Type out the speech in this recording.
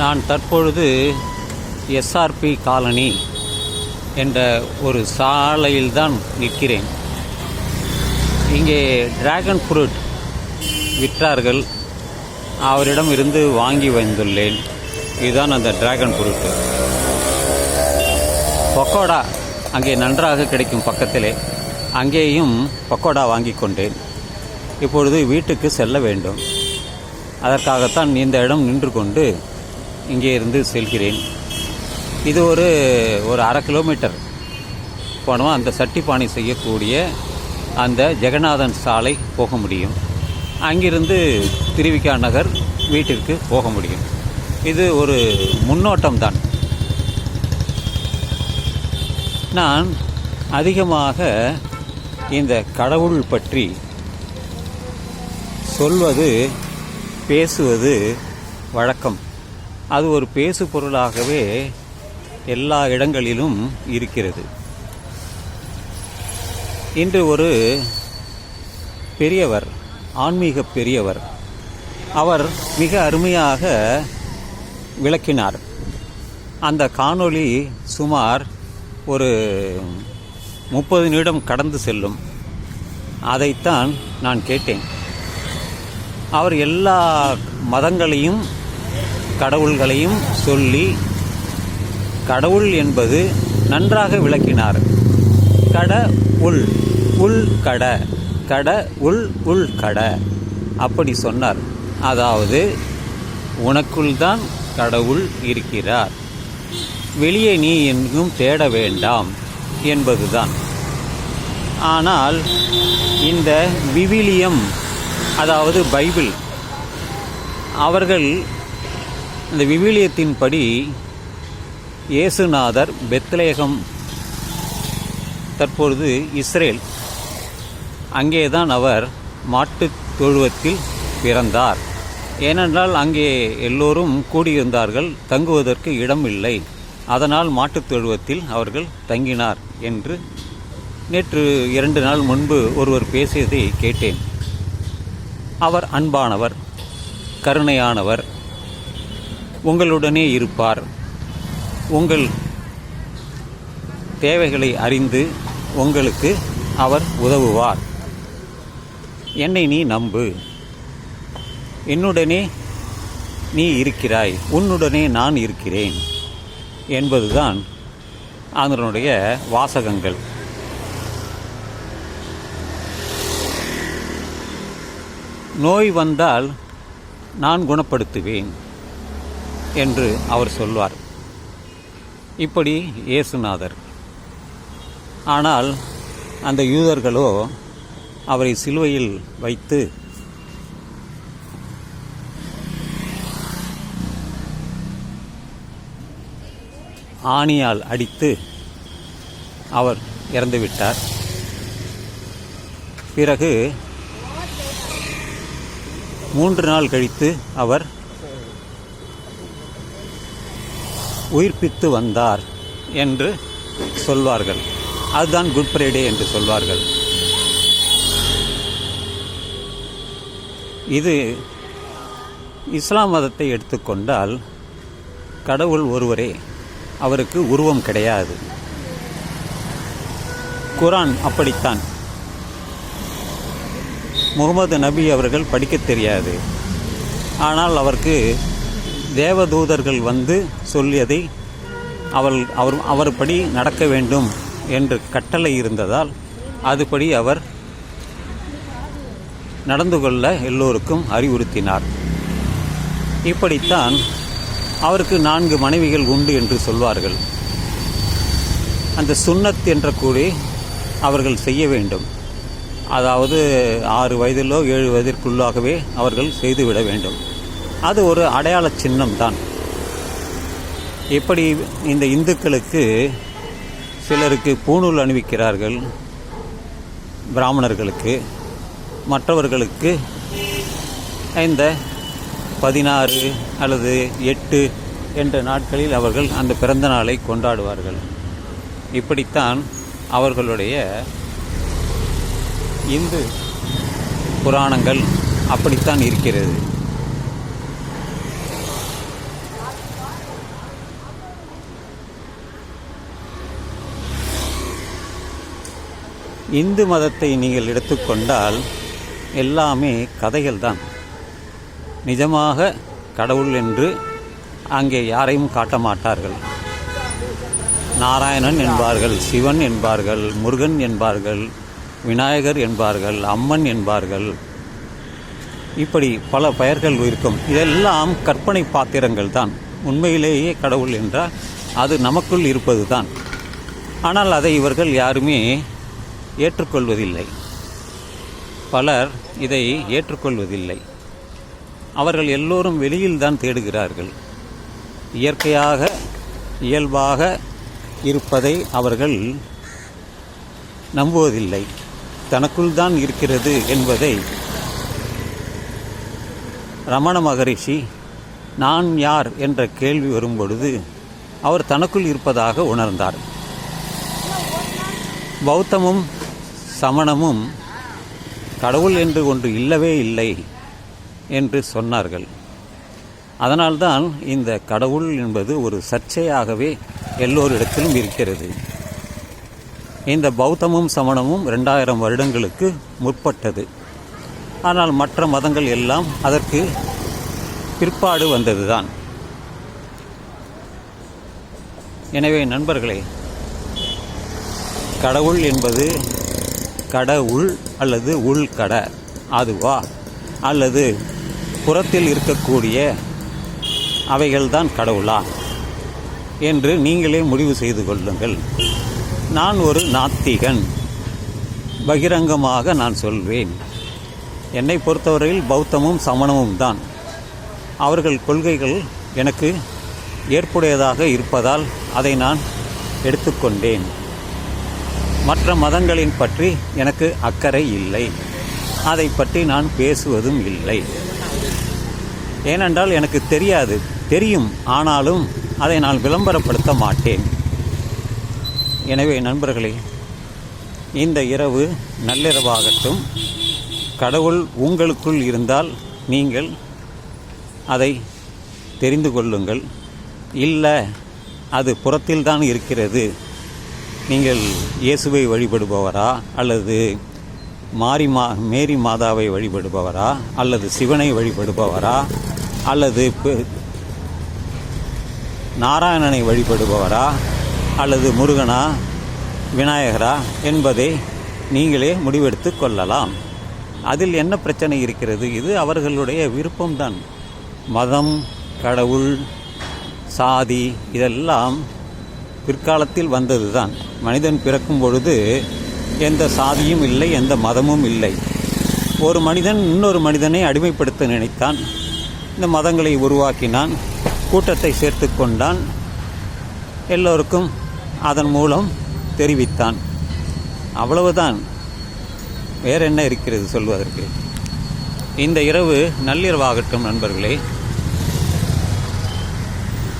நான் தற்பொழுது SRP colony என்ற ஒரு சாலையில்தான் நிற்கிறேன். இங்கே டிராகன் ஃப்ரூட் விற்றார்கள். அவரிடம் இருந்து வாங்கி வந்துள்ளேன். இதுதான் அந்த டிராகன் ஃப்ரூட்டு பக்கோடா அங்கே நன்றாக கிடைக்கும் பக்கத்திலே. அங்கேயும் பக்கோடா வாங்கி கொண்டேன். இப்பொழுது வீட்டுக்கு செல்ல வேண்டும். அதற்காகத்தான் இந்த இடம் நின்று கொண்டு இங்கே இருந்து செல்கிறேன். இது ஒரு ஒரு அரை கிலோமீட்டர் போனோம். அந்த சட்டிப்பானை செய்யக்கூடிய அந்த ஜெகநாதன் சாலை போக முடியும். அங்கிருந்து திருவிக்கா நகர் வீட்டிற்கு போக முடியும். இது ஒரு முன்னோட்டம் தான். நான் அதிகமாக இந்த கடவுள் பற்றி சொல்வது பேசுவது வழக்கம். அது ஒரு பேசு பொருளாகவே எல்லா இடங்களிலும் இருக்கிறது. இன்று ஒரு பெரியவர் ஆன்மீக பெரியவர் அவர் மிக அருமையாக விளக்கினார். அந்த காணொளி சுமார் ஒரு முப்பது நிமிடம் கடந்து செல்லும். அதைத்தான் நான் கேட்டேன். அவர் எல்லா மதங்களையும் கடவுள்களையும் சொல்லி கடவுள் என்பது நன்றாக விளக்கினார். கட உள் உள் கட கட உள் உள் கட. அப்படி சொன்னார். அதாவது உனக்குள் தான் கடவுள் இருக்கிறார். வெளியே நீ எங்கும் தேட வேண்டாம் என்பதுதான். ஆனால் இந்த விவிலியம் அதாவது பைபிள் அவர்கள் இந்த விவிலியத்தின்படி இயேசுநாதர் பெத்லேகம் தற்பொழுது இஸ்ரேல். அங்கேதான் அவர் மாட்டுத் தொழுவத்தில் பிறந்தார். ஏனென்றால் அங்கே எல்லோரும் கூடியிருந்தார்கள் தங்குவதற்கு இடம் இல்லை அதனால் மாட்டுத் தொழுவத்தில் அவர்கள் தங்கினார் என்று நேற்று இரண்டு நாள் முன்பு ஒருவர் பேசியதை கேட்டேன். அவர் அன்பானவர் கருணையானவர் உங்களுடனே இருப்பார். உங்கள் தேவைகளை அறிந்து உங்களுக்கு அவர் உதவுவார். என்னை நீ நம்பு. என்னுடனே நீ இருக்கிறாய். உன்னுடனே நான் இருக்கிறேன் என்பதுதான் அதனுடைய வாசகங்கள். நோய் வந்தால் நான் குணப்படுத்துவேன். என்று அவர் சொல்வார். இப்படி இயேசுநாதர். ஆனால் அந்த யூதர்களோ அவரை சிலுவையில் வைத்து ஆணியால் அடித்து அவர் இறந்துவிட்டார் பிறகு மூன்று நாள் கழித்து அவர் உயிர்ப்பித்து வந்தார் என்று சொல்வார்கள். அதுதான் குட் ஃப்ரைடே என்று சொல்வார்கள். இது இஸ்லாம் மதத்தை எடுத்துக்கொண்டால் கடவுள் ஒருவரே அவருக்கு உருவம் கிடையாது. குரான் அப்படித்தான். முகமது நபி அவர்கள் படிக்கத் தெரியாது. ஆனால் அவருக்கு தேவதூதர்கள் வந்து சொல்லியதை அவள் அவர் அவர்படி நடக்க வேண்டும் என்று கட்டளை இருந்ததால் அதுபடி அவர் நடந்து கொள்ள எல்லோருக்கும் அறிவுறுத்தினார். இப்படித்தான் அவருக்கு நான்கு மனைவிகள் உண்டு என்று சொல்வார்கள். அந்த சுன்னத் என்ற கூடி அவர்கள் செய்ய வேண்டும். அதாவது ஆறு வயதிலோ ஏழு வயதிற்குள்ளாகவே அவர்கள் செய்துவிட வேண்டும். அது ஒரு அடையாள சின்னம் தான் எப்படி இந்த இந்துக்களுக்கு சிலருக்கு பூணூல் அணிவிக்கிறார்கள் பிராமணர்களுக்கு. மற்றவர்களுக்கு இந்த பதினாறு அல்லது எட்டு என்ற நாட்களில் அவர்கள் அந்த பிறந்த நாளை கொண்டாடுவார்கள். இப்படித்தான் அவர்களுடைய இந்து புராணங்கள் அப்படித்தான் இருக்கிறது. இந்து மதத்தை நீங்கள் எடுத்துக்கொண்டால் எல்லாமே கதைகள் தான் நிஜமாக கடவுள் என்று அங்கே யாரையும் காட்ட மாட்டார்கள் நாராயணன் என்பார்கள் சிவன் என்பார்கள் முருகன் என்பார்கள் விநாயகர் என்பார்கள் அம்மன் என்பார்கள். இப்படி பல பெயர்கள் இருக்கும். இதெல்லாம் கற்பனை பாத்திரங்கள் தான் உண்மையிலேயே கடவுள் என்றால் அது நமக்குள் இருப்பது தான் ஆனால் அதை இவர்கள் யாருமே ஏற்றுக்கொள்வதில்லை. பலர் இதை ஏற்றுக்கொள்வதில்லை. அவர்கள் எல்லோரும் வெளியில்தான் தேடுகிறார்கள். இயற்கையாக இயல்பாக இருப்பதை அவர்கள் நம்புவதில்லை. தனக்குள் தான் இருக்கிறது என்பதை ரமண மகரிஷி நான் யார்? என்ற கேள்வி வரும்பொழுது அவர் தனக்குள் இருப்பதாக உணர்ந்தார். பௌத்தமும் சமணமும் கடவுள் என்று ஒன்று இல்லவே இல்லை என்று சொன்னார்கள். அதனால்தான் இந்த கடவுள் என்பது ஒரு சர்ச்சையாகவே எல்லோரிடத்திலும் இருக்கிறது. இந்த பௌத்தமும் சமணமும் ரெண்டாயிரம் வருடங்களுக்கு முற்பட்டது. ஆனால் மற்ற மதங்கள் எல்லாம் அதற்கு பிற்பாடு வந்ததுதான். எனவே நண்பர்களே கடவுள் என்பது கடவுள் அல்லது உள்கட அதுவா? அல்லது புறத்தில் இருக்கக்கூடிய அவைகள்தான் கடவுளா? என்று நீங்களே முடிவு செய்து கொள்ளுங்கள். நான் ஒரு நாத்திகன். பகிரங்கமாக நான் சொல்வேன். என்னை பொறுத்தவரையில் பௌத்தமும் சமணமும் தான். அவர்கள் கொள்கைகள் எனக்கு ஏற்புடையதாக இருப்பதால் அதை நான் எடுத்துக்கொண்டேன். மற்ற மதங்களின் பற்றி எனக்கு அக்கறை இல்லை. அதை பற்றி நான் பேசுவதும் இல்லை. ஏனென்றால் எனக்கு தெரியாது. தெரியும். ஆனாலும் அதை நான் விளம்பரப்படுத்த மாட்டேன். எனவே நண்பர்களே இந்த இரவு நள்ளிரவாகட்டும். கடவுள் உங்களுக்குள் இருந்தால் நீங்கள் அதை தெரிந்து கொள்ளுங்கள். இல்லை அது புறத்தில் தான் இருக்கிறது. நீங்கள் இயேசுவை வழிபடுபவரா அல்லது மாரி மா மேரி மாதாவை வழிபடுபவரா அல்லது சிவனை வழிபடுபவரா அல்லது பெ- நாராயணனை வழிபடுபவரா அல்லது முருகனா விநாயகரா என்பதை நீங்களே முடிவெடுத்து கொள்ளலாம். அதில் என்ன பிரச்சனை இருக்கிறது? இது அவர்களுடைய விருப்பம்தான். மதம் கடவுள் சாதி இதெல்லாம் பிற்காலத்தில் வந்தது தான் மனிதன் பிறக்கும் பொழுது எந்த சாதியும் இல்லை எந்த மதமும் இல்லை. ஒரு மனிதன் இன்னொரு மனிதனை அடிமைப்படுத்த நினைத்தான். இந்த மதங்களை உருவாக்கினான் கூட்டத்தை சேர்த்து கொண்டான் எல்லோருக்கும் அதன் மூலம் தெரிவித்தான். அவ்வளவுதான். வேற என்ன இருக்கிறது சொல்வதற்கு? இந்த இரவு நள்ளிரவாகட்டும் நண்பர்களே.